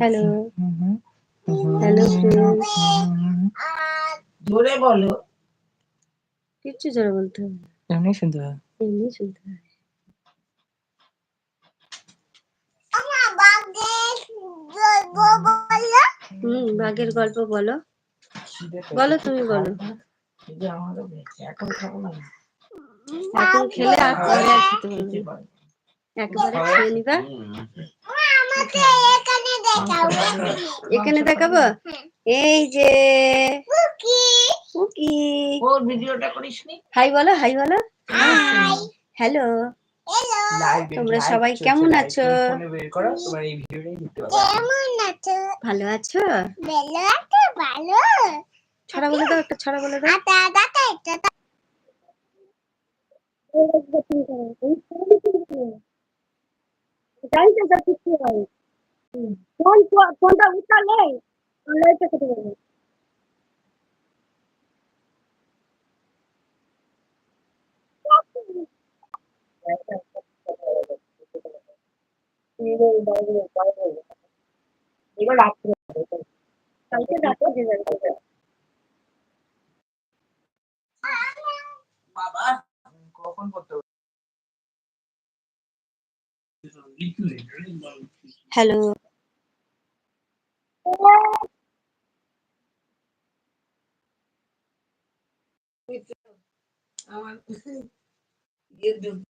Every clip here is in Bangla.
হ্যালো জোরে বলো। কিচ্ছু জোরে বলতে হবে। এমনি শুনতে হবে। এমনি শুনতে হবে। হুম বাঘের গল্প বলো। বলো তুমি বলো। এখন খাব না। এখন খেলে আর খেতে পারবে। একবারে খেয়ে নিবা। এখানে দেখাবো? এই যে কুকি ওর ভিডিওটা করিস হাই বলো হাই বলো। হ্যালো। তোমরা সবাই কেমন আছো? ভালো আছো? ছড়া বলে দাও একটা ছড়া বলে দাও। ফোনটা উঠালে লাইটটা কেটে যাবে এবার রাত্রে কালকে রাত্রে দিয়ে যাবে বাবা কখন করতে হবে হ্যালো আমার ইয়ে দু-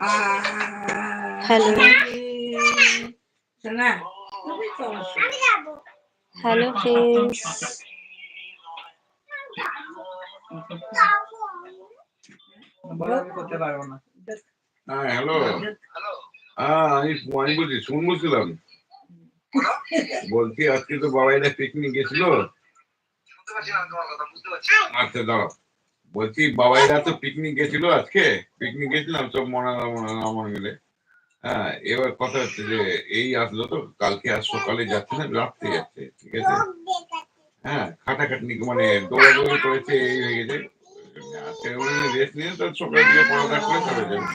আহ, হ্যালো শোনা খুবই সমস্যা হ্যালো ফ্রেন্ডস বলো আমি করতে পারব না হ্যাঁ হ্যালো। হ্যাঁ আমি আমি বলছি শুন বলছিলাম। বলছি আজকে তো বাবাইরা পিকনিক গেছিল। আচ্ছা দাঁড়াও। বলছি বাবাইরা তো পিকনিক গেছিল আজকে? পিকনিক গেছিলাম সব মনে আমার মিলে হ্যাঁ এবার কথা হচ্ছে যে এই আসলো তো কালকে আর সকালে যাচ্ছে না রাত্রে যাচ্ছে ঠিক আছে? হ্যাঁ খাটাখাটনি মানে দৌড়াদৌড়ি করেছে এই হয়ে গেছে। আজকে রেস্ট নিয়ে তো সকালে দিকে পড়াটা করে চলে যাবে।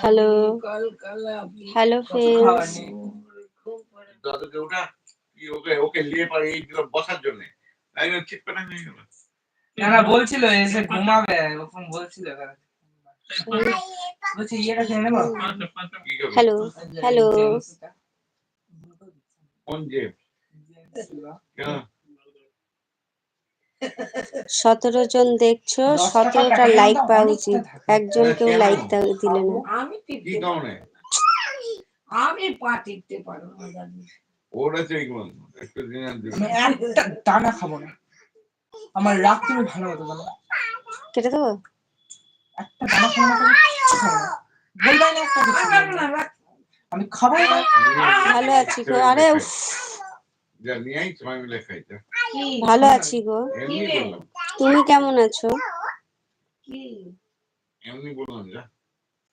হ্যালো। হ্যালো ফ্রেন্ডস দাদুকে ওটা কি ওকে ওকে নিয়ে পারে এই বসার জন্য। একদম চিপকে না হয়ে গেল। না না বলছিল এসে ঘুমাবে ওরকম বলছিল বলছি ইয়েটা খেয়ে নেব হ্যালো হ্যালো। কোন যে কেন সতেরো জন দেখছ সতেরোটা লাইক পাওয়া উচিত। একজন কেউ লাইক দিলে না। আমি আমি পা টিপতে পারব না ওরা সেই কোন একটা দিন আর দিন আমি একটা টানা খাব না। আমার ভালো হতো বলো কেটে দেবো? একটা খাব না না একটা আমি খাবোই না ভালো আছি আরে ভালো আছি গো। তুমি কেমন আছো? এমনি বললাম যা।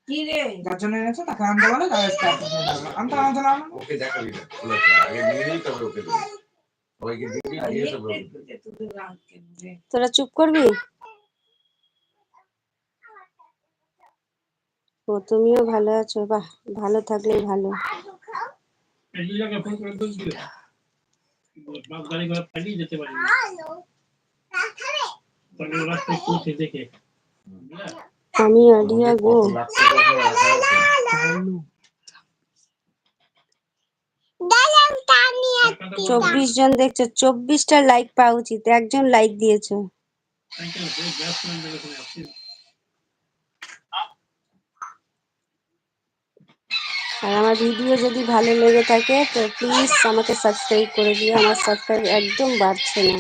কি রে? যার জন্য এনেছো তাকে আনতে বলো তাহলে তাকে দিয়ে দেবো। আমি তো আনতে না ওকে দেখাবি না খোলা খোলা। আগে নিয়ে নিই তবে ওকে দিবি ওকে দিবি। তোদের রাগ তোরা চুপ করবি? ও তুমিও ভালো আছো বাহ ভালো থাকলেই ভালো। আমি আডিয়া গো। চব্বিশ জন দেখছ চব্বিশটা লাইক পাওয়া উচিত একজন লাইক দিয়েছ গ্যাস সিলিন্ডার এখানে আসছে আর আমার ভিডিও যদি ভালো লেগে থাকে, তো প্লিজ আমাকে সাবস্ক্রাইব করে দিও। আমার সাবস্ক্রাইব একদম বাড়ছে না।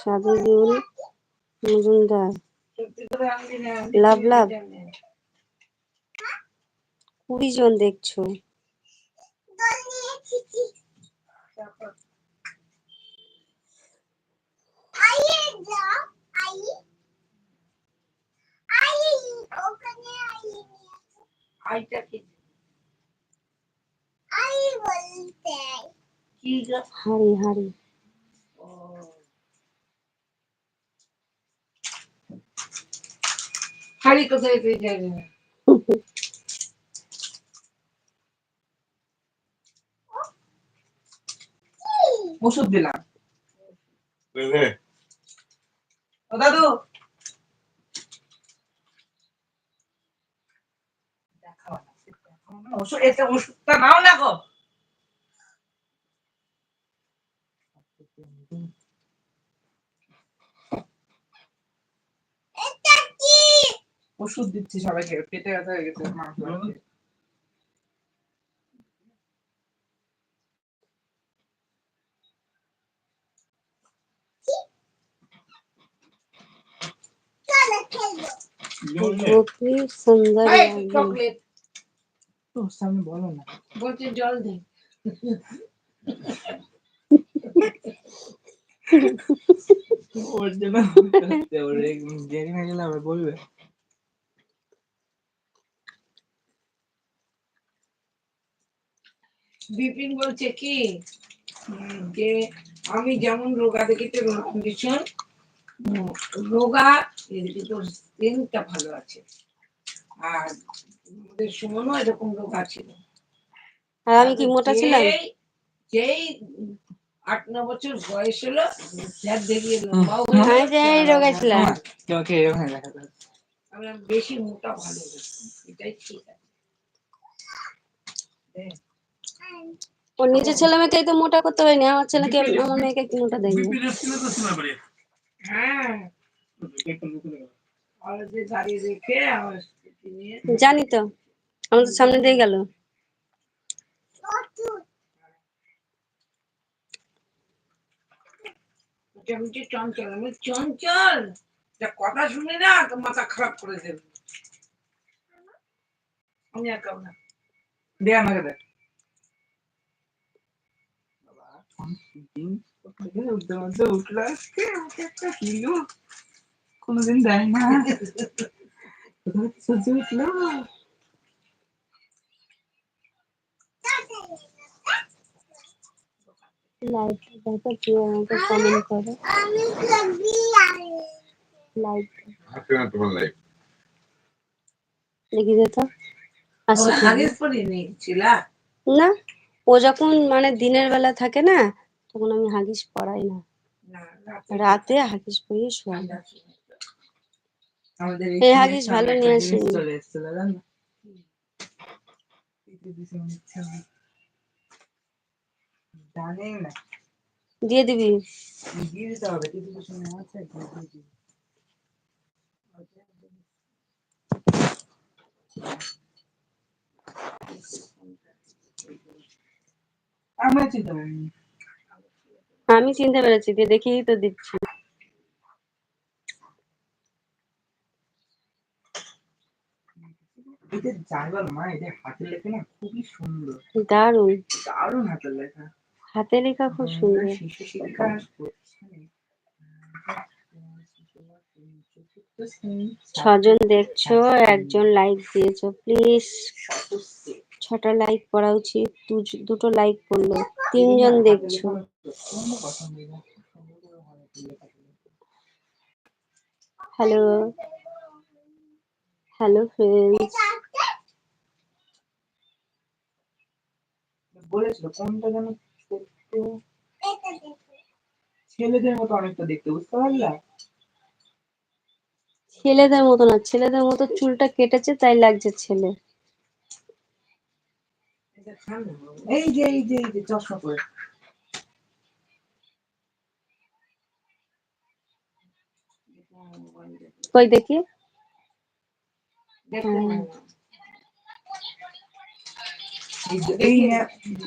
সাধুজুল মজুমদার। লাভ লাভ। কুড়ি জন দেখছ। আইটা কি আই বলতে কি গো হারি হারি হারি কোথায় পেয়ে যাবে ওষুধ দিলাম। ও দাদু। ওষুধ এটা ওষুধটা নাও না গো। ওষুধ দিচ্ছি সবাইকে পেটে ব্যথা হয়ে গেছে মাংস গোপী সুন্দর চকলেট। সামনে বলো না। বলছে জল দে। বলবে। বিপিন বলছে কি? যে আমি যেমন রোগা দেখিতে ভীষণ রোগা স্কিনটা ভালো আছে। আর আমাদের সুমনও এরকম রোগা ছিল আর আমি কি মোটা ছিলাম? যেই- আট ন বছর বয়স হলো স্যার দেখিয়ে লম্বাও হয়ে যেই রোগা ছিলাম। তোমাকে এরকম দেখা যাবে আমি বেশি মোটা ভালো এটাই ঠিক আছে। ও নিজের ছেলে মেয়েকে তো মোটা করতে হয়নি। আমার ছেলেকে আমার মেয়েকে কি মোটা দেয়নি। হ্যাঁ। জানি তো আমাদের সামনে দিয়ে গেল। চঞ্চল আমি চঞ্চল যা কথা শুনে না তো মাথা খারাপ করে দেবে। আমি আর না। দে আমাকে দে। বাবা, উঠল আজকে আমাকে একটা। কোনোদিন দেয় না উঠল লাইট দেখো আমাকে কমেন্ট করো লাইট না তোমার দেখি দে তো পরি না ও যখন মানে দিনের বেলা থাকে না তখন আমি হাগিস পরাই না। রাতে হাগিস পরিয়ে শোয়াই এই হাগিস ভালো নিয়ে আসেনি। না। দিয়ে দিবি। দিয়ে দিতে হবে আছে আমি চিনতে পেরেছি দিয়ে দেখি তো দিচ্ছি। এদের জায়গা মা এদের হাতের লেখা না খুবই সুন্দর। দারুণ দারুণ হাতের লেখা। খুব সুন্দর। শিশু শিক্ষা ছজন দেখছ একজন লাইক দিয়েছ প্লিজ ছটা লাইক করা উচিত দুটো লাইক করল তিনজন দেখছ। হ্যালো হ্যালো ফ্রেন্ডস বলেছিল কোনটা যেন ছেলেদের মতো অনেকটা দেখতে বুঝতে পারলা? ছেলেদের মতো না ছেলেদের মতো চুলটা কেটেছে তাই লাগছে ছেলে। এই যে এই যে এই যে চশমা পরে কই দেখি।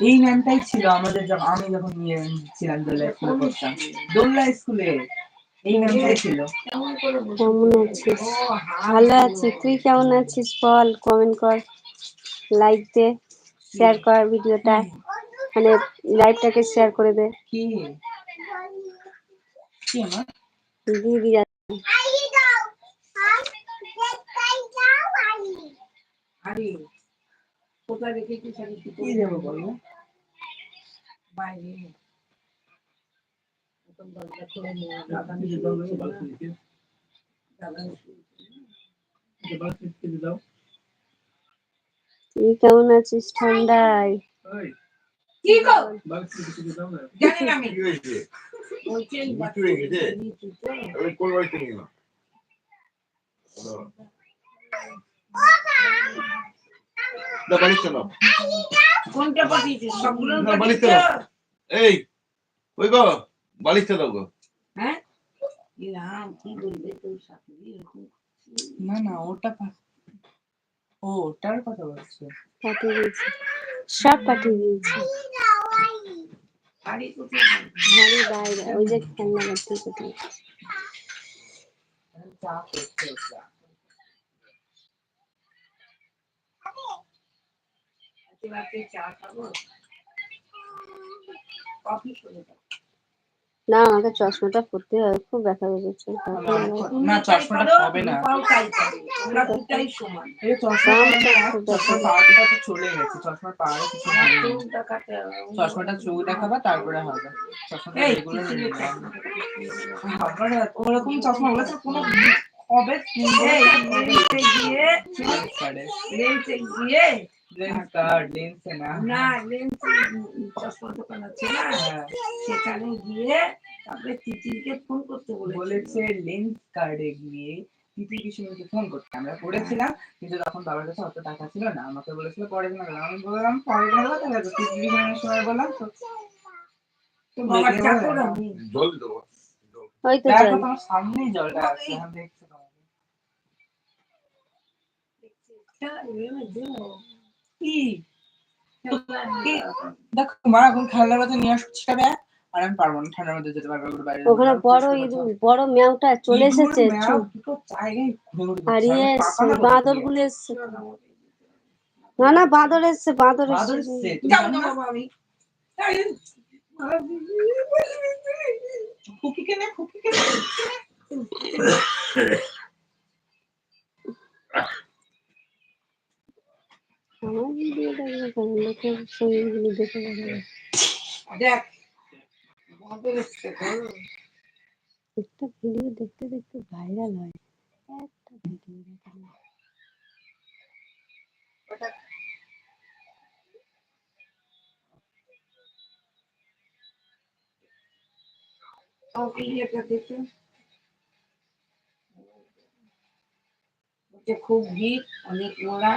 এই নামটাই ছিল আমাদের যখন আমি যখন ইয়ে ছিলাম দোল্লা স্কুলে পড়তাম। দোল্লা স্কুলে এই নামটাই ছিল। কেমন আছিস? ভালো। আছি। তুই কেমন আছিস বল কমেন্ট কর লাইক দে। শেয়ার কর ভিডিওটা মানে লাইভটাকে শেয়ার করে দে। দিদি দাদা। দাদা দাও। তুই কেমন আছিস ঠান্ডায়? কি গো? না। জানি না আমি। কোন বাড়িতে নিয়ে গেলাম? কোনটা পাঠিয়েছিস? সবগুলো এই ওই গো গো। হ্যাঁ? কি বলবে তোর না না ওটা পা- ও ওটার কথা বলছো। পাঠিয়ে দিয়েছি। সব পাঠিয়ে দিয়েছি। কোথায়? বাইরে ওই যে খেলনা কোথায়? করতে চা আজকে রাতে চা খাব? কফি করে দাও। না আমাকে চশমাটা পরতে হবে খুব ব্যথা করছে না চশমাটা হবে না। দুটাই সমান। এই চলে গেছে চশমা পাওয়ার কিছু। চশমাটা চোখ দেখাবা তারপরে হবে। চশমাটা ওরকম চশমা গুলো তো কোনো হবে গিয়ে গিয়ে না না লেন্স চশমা দোকান আছে না? হ্যাঁ, সেখানে গিয়ে তারপরে তিতিরকে ফোন করতে বলেছে। বলেছে লেন্স কার্ডে গিয়ে তিতি কিশোরকে ফোন করতে। আমরা করেছিলাম কিন্তু তখন বাবার কাছে অত টাকা ছিল না। আমাকে বলেছিল পরে গেলাম আমি বললাম পরে কিনা গেলাম ঠিক আছে কিশোরের সময় বললাম। তো সামনেই জলটা আছে দেখছ তোমাকে। কি কি? দেখো মা এখন খেলার মধ্যে নিয়ে আসছি আর আমি পারব না ঠান্ডার মধ্যে যেতে পারব বাইরে ওখানে বড় ইঁদুর বড় ম্যাওটা চলে এসেছে আর ইয়ে বাঁদরগুলো এসছে না না বাঁদর এসছে বাঁদর এসছে এসছে, তুমি যাব জানো না না? বাবা আমি খুকিকে নে, খুকিকে নে। আমার ভিডিও দেখবে কেন লোকের ছবিগুলো দেখে দেখ এসছে একটা ভিডিও দেখতে দেখতে ভাইরাল হয় একটা ভিডিও দেখে দেখে খুব ভিড় অনেক মোড়া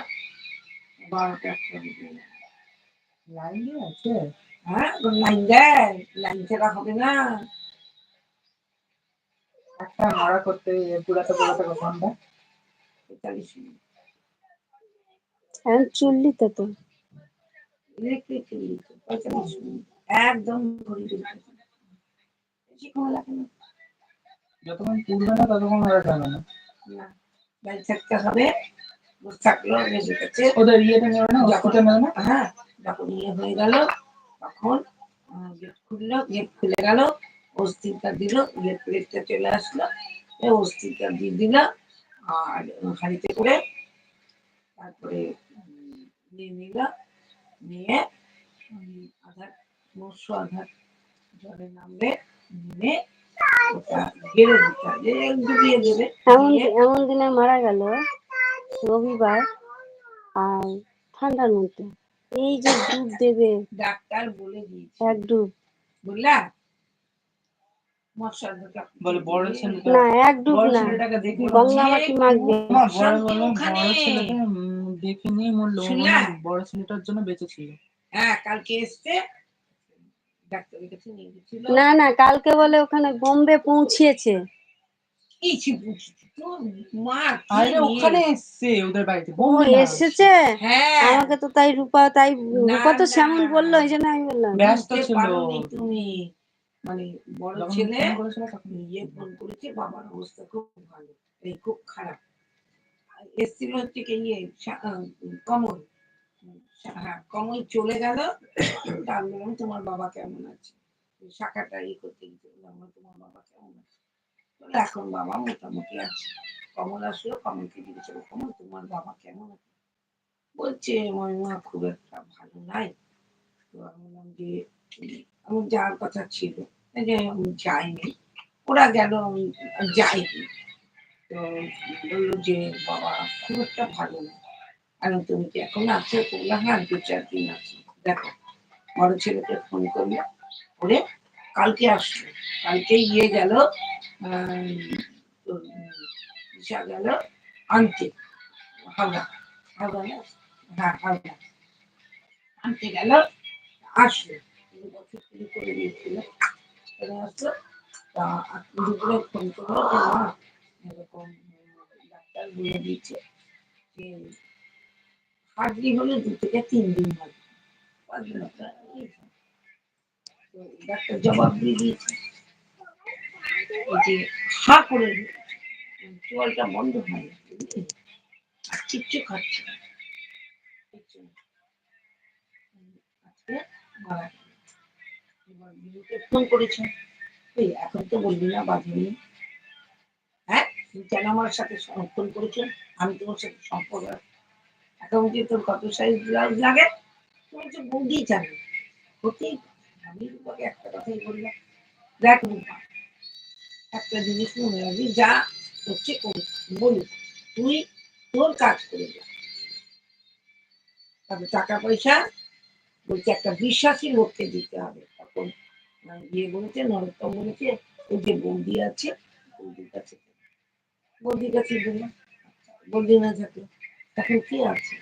লাইন আছে? হ্যাঁ লাইন দেয় লাইন ছাড়া হবে না একটা মরা করতে পুরাতে পুরাতে কখনটা মিনিট তো পঁয়তাল্লিশ মিনিট একদম ঘড়ি চলছে বেশিক্ষণ লাগে না যতক্ষণ না ততক্ষণ ওরা যাবে না লাইন থাকতে হবে থাকল ওদের ইয়েটা নেবে না ওষুধটা নেবে না হ্যাঁ যখন ইয়ে হয়ে গেল তখন গেট খুললো গেট খুলে গেল অস্থিরটা দিল গেট প্লেটটা চলে আসলো অস্থিরটা দিয়ে দিল আর হাঁড়িতে করে তারপরে নিয়ে নিল নিয়ে আধার নশো আধার জলে নামবে নেমে ওটা গেড়ে দিতে হবে ডুবিয়ে দেবে এমন এমন দিনে মারা গেল? রবিবার আর ঠান্ডার মধ্যে। এই যে ডুব দেবে ডাক্তার বলে দিয়েছে। এক ডুব বুঝলা না এক ডুব না। মাখবে বড় দেখে নিয়ে ছেলেটার জন্য বেঁচে ছিল হ্যাঁ কালকে এসছে। না না কালকে বলে ওখানে বোম্বে পৌঁছিয়েছে। কিছু বুঝছি তো মা আরে ওখানে এসছে ওদের বাড়িতে ও এসেছে? হ্যাঁ। আমাকে তো তাই রূপা তাই রূপা তো সেমন বলল এই জন্য আমি বললাম। ব্যস্ত ছিল। তুমি। মানে বড় ছেলে ইয়ে ফোন করেছে বাবার অবস্থা খুব ভালো এই খুব খারাপ। এসছিল হচ্ছে কি ইয়ে কমল। হ্যাঁ কমল চলে গেল। তার তোমার বাবা কেমন আছে? শাখাটা ই করতে গেছে তোমার বাবা কেমন আছে? বলে, এখন বাবা মোটামুটি আছে। কমল আসলো কমলকে জিজ্ঞেস করল, কমল তোমার বাবা কেমন আছে? বলছে মহিমা খুব একটা ভালো নাই। তো আমি বললাম যে আমার যাওয়ার কথা ছিল। যে আমি যাইনি। ওরা গেল আমি যাইনি। তো বলল যে বাবা খুব একটা ভালো না আমি তুমি কি এখন আছো? বললাম হ্যাঁ দু চার দিন আছি। দেখো বড় ছেলেকে ফোন করল করে কালকে আসলো কালকে ইয়ে গেল ঈশা গেল আনতে। হাওড়া। হাওড়া হ্যাঁ হাওড়া। আনতে গেল, আসলো। বছর তিনি করে দিয়েছিল। ফোন করল এরকম ডাক্তার বলে দিয়েছে দু থেকে তিন দিন লাগবে পাঁচ দিন আপনার এই তো ডাক্তার জবাব দিয়ে দিয়েছে যে হা করে জলটা বন্ধ হয় আর কিচ্ছু খাচ্ছে ফোন করেছে। এখন তো বলবি না, বাঁধবি। হ্যাঁ কেন আমার সাথে ফোন করেছ আমি তোমার সাথে সম্পর্ক এখন যে তোর কত সাইজ লাগে? তুমি হচ্ছে বৌদি। আমি একটা কথাই বললাম দেখ রূপা একটা জিনিস মনে রাখবি যা হচ্ছে বলি তুই তোর কাজ করে যা। তবে টাকা পয়সা বলছে একটা বিশ্বাসী লোককে দিতে হবে। তখন ইয়ে বলেছে নরোত্তম বলেছে ওই যে বৌদি আছে বৌদির কাছে। বৌদির কাছে দিলাম বৌদি না থাকে তখন কি আছে?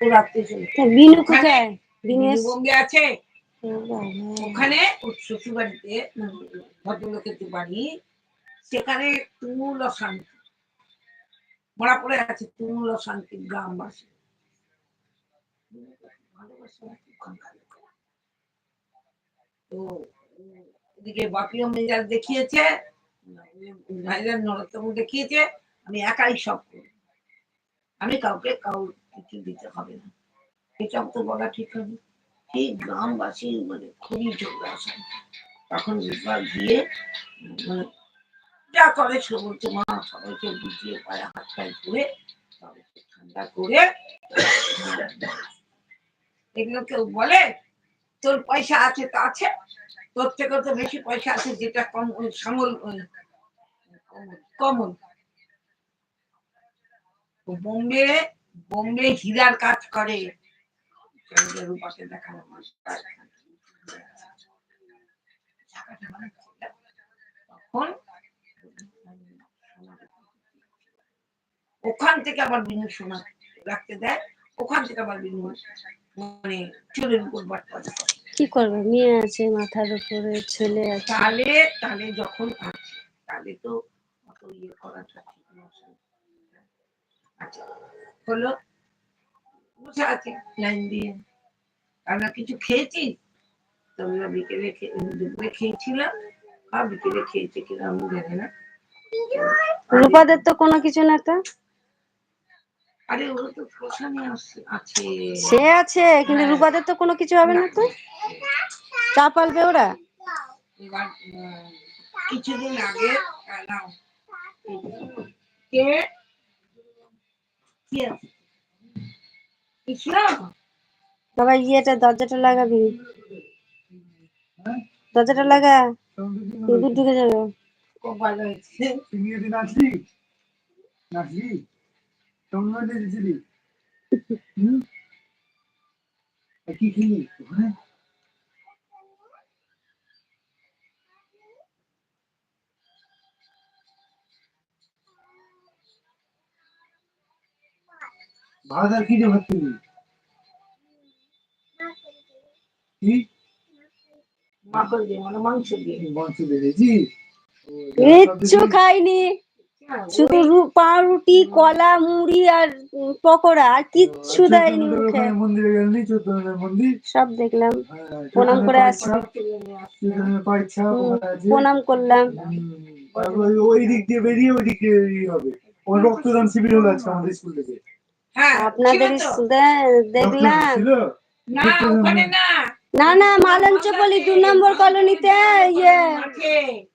তোর আত্মীয় স্বজন তা বিনু কোথায়? বিনু বঙ্গে আছে। ওখানে ওর শ্বশুর বাড়িতে ভদ্রলোকের যে বাড়ি, সেখানে তুমুল অশান্তি। মরা পড়ে আছে তুমুল অশান্তি গ্রামবাসী। তো এদিকে বাপিও মেজাজ দেখিয়েছে নরোত্তম দেখিয়েছে, আমি একাই সব করব আমি কাউকে কাউ কিছু দিতে হবে না। এসব তো বলা ঠিক হবে এই গ্রামবাসী মানে খুবই ঝগড়া তখন রূপা গিয়ে মানে যা করে সে বলছে, মা, সবাইকে বুঝিয়ে পায়ে হাত পায়ে ধরে সবাইকে ঠান্ডা করে এগুলো কেউ বলে, তোর পয়সা আছে তা আছে, তোর থেকে তো বেশি পয়সা আছে যেটা কম সামল ও বোম্বে বোম্বে হীরার কাজ করে। রূপাকে দেখানো তখন ওখান থেকে আবার বিনু সোনা রাখতে দেয়। ওখান থেকে আবার বিনু মানে চুলের উপর বাটপাট করে কি করবে? মেয়ে আছে মাথার উপরে ছেলে আছে। তাহলে তাহলে যখন আছে তাহলে তো অত ইয়ে না আচ্ছা হলো বসে আছে লাইন দিয়ে। আমরা কিছু খেয়েছি? তো আমরা বিকেলে দুপুরে খেয়েছিলাম। আর বিকেলে খেয়েছি কিনা আমি জানি না। রূপাদের তো কোনো কিছু না তো? আরে ওরা তো শ্মশানে আছে। সে আছে কিন্তু রূপাদের তো কোনো কিছু হবে না তো? চা পালবে ওরা? কিছুদিন আগে নাও, কে আছে? বাবা ইয়েটা দরজাটা লাগাবি। দরজাটা লাগা। ইঁদুর ঢুকে যাবে। কি খেলি ওখানে? ভাত আর কি দিয়ে ভাত খেলি কি? মাখন দিয়ে মানে মাংস দিয়ে। মাংস বেড়েছি কিচ্ছু খাইনি। শুধু পাউরুটি কলা মুড়ি আর পকোড়া আর কিচ্ছু দেয়নি মুখে। মন্দিরে গেলি চৈতন্যের মন্দির? সব দেখলাম। হ্যাঁ, প্রণাম করে আসছি। প্রণাম করলাম। ওই- ওই দিক দিয়ে বেরিয়ে ওই দিক দিয়ে হবে। রক্তদান শিবির হলো আজকে আমাদের স্কুল থেকে। হ্যাঁ আপনাদের স্কুলে দেখলাম। না না। না না মালঞ্চপল্লি দু নম্বর কলোনিতে ইয়ে।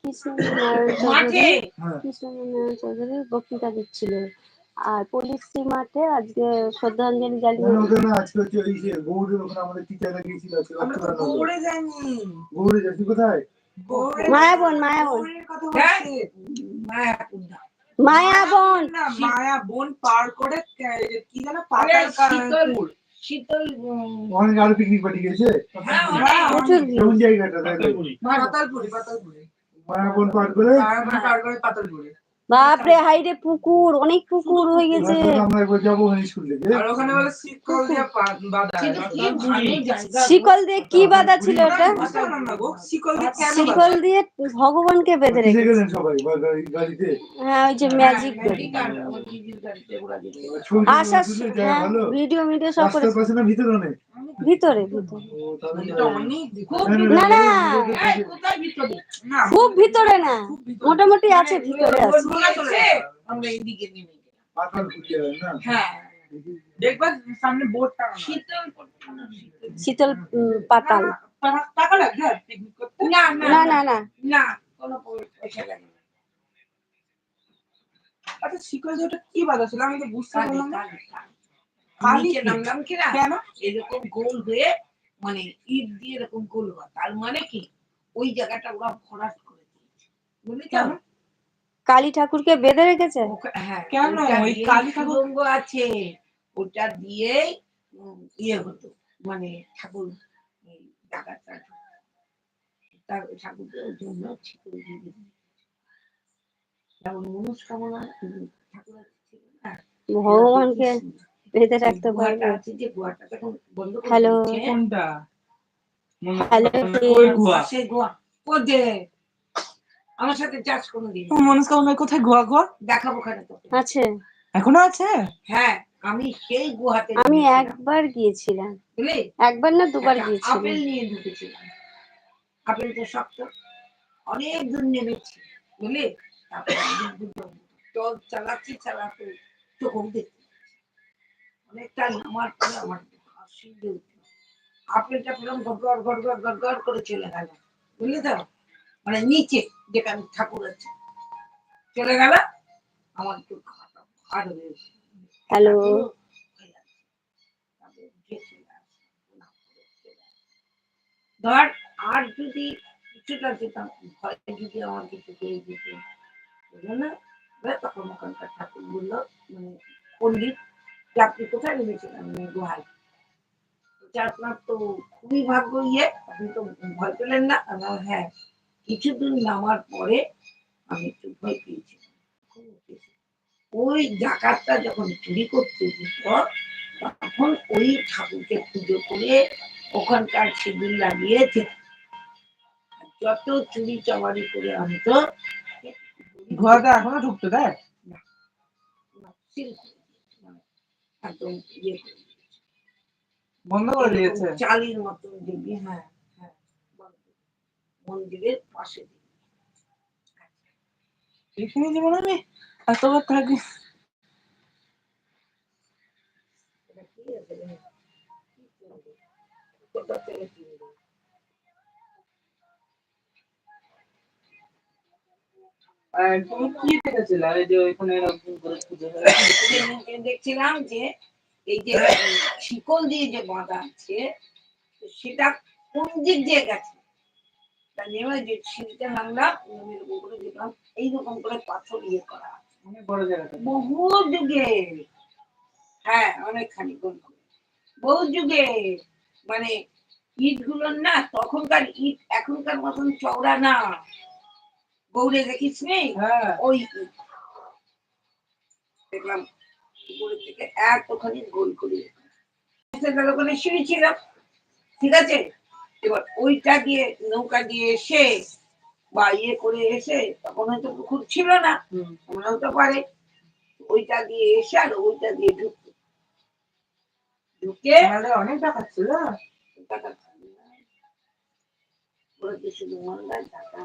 কৃষ্ণনারায়ণ চৌধুরী হ্যাঁ বক্তৃতা দিচ্ছিল। আর পুলিশি মাঠে আজকে শ্রদ্ধাঞ্জলি জানিয়ে আমাদের টিচাররা গিয়েছিল গৌড়ে যাচ্ছি কোথায়? মায়াবন মায়াবন। গৌড়ের কথা মায়াপুর না মায়াবন না মায়া বোন পার করে কি যেন পাতাল শীতল কানপুর। শীতল অনেক আরও পিকনিক পার্টি গেছে? হ্যাঁ, হ্যাঁ, কোন জায়গাটা পাতালপুরি। পাতালপুরি মায়াবন পার করে? মায়াবন পার করে পাতালপুরি। বাপরে হাইরে পুকুর অনেক পুকুর হয়ে গেছে। শিকল দিয়ে। কি বাঁধা। ছিল ওটা? শিকল দিয়ে ভগবানকে বেঁধে রেখেছে। হ্যাঁ ওই যে ম্যাজিক পারে। ছবি আশা তুলতে জায়গা হ্যাঁ ভিডিও ভিডিও সব না ভিতরে না, না, খুব ভিতরে না। মোটামুটি আছে ভিতরে আছে। আমরা এইদিকে নেমে গেলাম। পাতাল ফুটিয়ে না? হ্যাঁ। দেখবা সামনে বোর্ডটা শীতল শীতল। শীতল পাতাল। টাকা লাগবে না না না না না না। কোনো পয়সা লাগে আচ্ছা শিকল কি বাঁধা ছিল? আমি তো বুঝতে পারলাম না। নিচে নামলাম কিনা কেন? এরকম গোল হয়ে মানে ইট দিয়ে এরকম গোল হওয়া। তার মানে কি? ওই জায়গাটা ওরা ভরাট করে দিয়েছে। বুঝলি? কালী ঠাকুরকে বেঁধে রেখেছে? হ্যাঁ কেন? ওটা ওই কালী আছে। ওটা দিয়েই উম, ইয়ে হতো মানে ঠাকুর জন্য দিয়ে যেমন মনস্কামনা ভগবানকে বেঁধে রাখতে পারবে আছে যে গুহাটা তখন বন্ধ করে হ্যালো। কোনটা? হ্যালো, ওই গুয়া আমার সাথে চাষ কোনো দিন মনস্কামনা কোথায়? গুয়া গুয়া? দেখাবো ওখানে তোকে। আছে। এখনও আছে? হ্যাঁ আমি সেই গুহাতে আমি একবার গিয়েছিলাম। বুঝলি একবার না দুবার গিয়েছিলাম। আপেল নিয়ে ঢুকেছিলাম। আপেলটা শক্ত। অনেক দূর নেমেছি বুঝলি? তারপরে আমি চালাচ্ছি চালাতে চোখ পাচ্ছি। অনেকটা পরে আমার হাসি দিয়ে। আপেলটা পেলাম গড় গড় করে চলে গেল। বুঝলি তো? মানে নিচে যেখানে ঠাকুর আছে। চলে গেল আমার একটু গেছে। হ্যালো। ধর আর যদি কিছুটা যেতাম ভয় যদি আমার কিছু পেয়ে যেত বুঝলো না? তখন ওখানকার ঠাকুর বলল মানে পণ্ডিত যে আপনি কোথায় নেমেছিলেন গুহায় বলছে, আপনার তো খুবই ভাগ্য ইয়ে আপনি তো ভয় পেলেন না? হ্যাঁ। কিছুদিন নামার পরে আমি একটু ভয় পেয়েছি। ওই ডাকাতটা যখন চুরি করতে যেত তখন ওই ঠাকুরকে পুজো করে ওখানকার সিঁদুর লাগিয়েছে। যত চুরি চামারি করে আনতো গুয়াতে এখনও ঢুকতে দিয়েছে, মানে একদম ইয়ে বন্ধ করে দিয়েছে। চালির মতন দিবি হ্যাঁ হ্যাঁ। মন্দিরের পাশে এখানে জীবন আমি এতবার থাকি দেখছিলাম যে এই যে শিকল দিয়ে যে বাঁধা আছে সেটা কোন দিক দিয়ে গেছে? তা যে সিঁড়িতে নামলাম নেমে এরকম করে দেখলাম এইরকম করে পাথর ইয়ে করা বহু যুগে। হ্যাঁ অনেকখানি গোল বহু যুগে। মানে ইট না তখনকার ইট এখনকার মতন চওড়া না। গৌড়ে দেখিস নেই হ্যাঁ। ওই দেখলাম উপরের থেকে এতখানি গোল করে। গেল ওখানে সিঁড়ি ছিল ঠিক আছে? এবার ওইটা দিয়ে নৌকা দিয়ে এসে বা ইয়ে করে এসে তখন হয়তো পুকুর ছিল না। মনে হতে পারে। ওইটা দিয়ে এসে আর ওইটা দিয়ে ঢুকতো। ঢুকে অনেক টাকা ছিল। টাকা কি শুধু মন্দার টাকা।